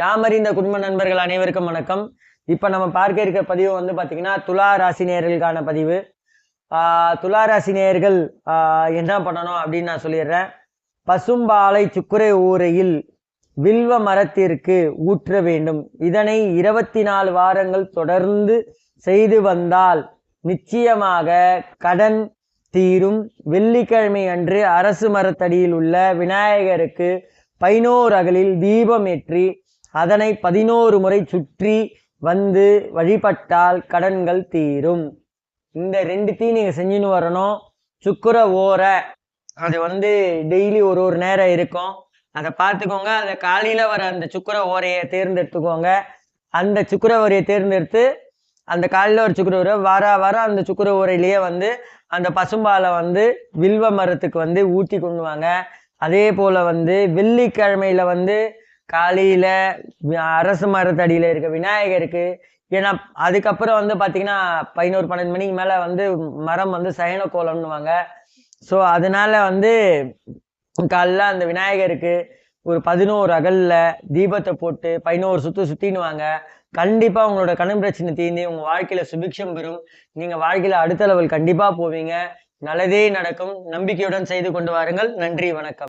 யாமறிந்த குடும்ப நண்பர்கள் அனைவருக்கும் வணக்கம். இப்போ நம்ம பார்க்க இருக்க பதிவு வந்து பார்த்தீங்கன்னா துலா ராசி நேயர்களுக்கான பதிவு. துலா ராசி நேயர்கள் என்ன பண்ணணும் அப்படின்னு நான் சொல்லிடுறேன். பசும்பாலை சுக்குரை ஊரையில் வில்வ மரத்திற்கு ஊற்ற வேண்டும். இதனை இருபத்தி நாலு வாரங்கள் தொடர்ந்து செய்து வந்தால் நிச்சயமாக கடன் தீரும். வெள்ளிக்கிழமை அன்று அரசு மரத்தடியில் உள்ள விநாயகருக்கு பதினோரு அகலில் தீபம் ஏற்றி அதனை பதினோரு முறை சுற்றி வந்து வழிபட்டால் கடன்கள் தீரும். இந்த ரெண்டுத்தையும் நீங்கள் செஞ்சுன்னு வரணும். சுக்கர ஓரை. அது வந்து டெய்லி ஒரு ஒரு நேரம் இருக்கும். அதை பார்த்துக்கோங்க. அந்த காலையில் வர அந்த சுக்கர ஓரையை தேர்ந்தெடுத்துக்கோங்க. அந்த சுக்கர ஓரையை தேர்ந்தெடுத்து அந்த காலையில் ஒரு சுக்கர ஓரை வர வர அந்த சுக்கர ஓரையிலேயே வந்து அந்த பசும்பாலை வந்து வில்வ மரத்துக்கு வந்து ஊற்றி கொண்டு வாங்க. அதே போல் வந்து வெள்ளிக்கிழமையில வந்து காலையில் அரசு மரத்தடியில் இருக்க விநாயகருக்கு. ஏன்னா அதுக்கப்புறம் வந்து பார்த்தீங்கன்னா பதினோரு பன்னெண்டு மணிக்கு மேலே வந்து மரம் வந்து சயன கோலம்னுவாங்க ஸோ அதனால வந்து காலைல அந்த விநாயகருக்கு ஒரு பதினோரு அகல்ல தீபத்தை போட்டு பதினோரு சுற்று சுற்றினுவாங்க கண்டிப்பாக உங்களோட கடன் பிரச்சனை தீர்ந்து உங்கள் வாழ்க்கையில் சுபிக்ஷம் பெறும். நீங்கள் வாழ்க்கையில் அடுத்த லெவல் கண்டிப்பாக போவீங்க. நல்லதே நடக்கும். நம்பிக்கையுடன் செய்து கொண்டு வாருங்கள். நன்றி வணக்கம்.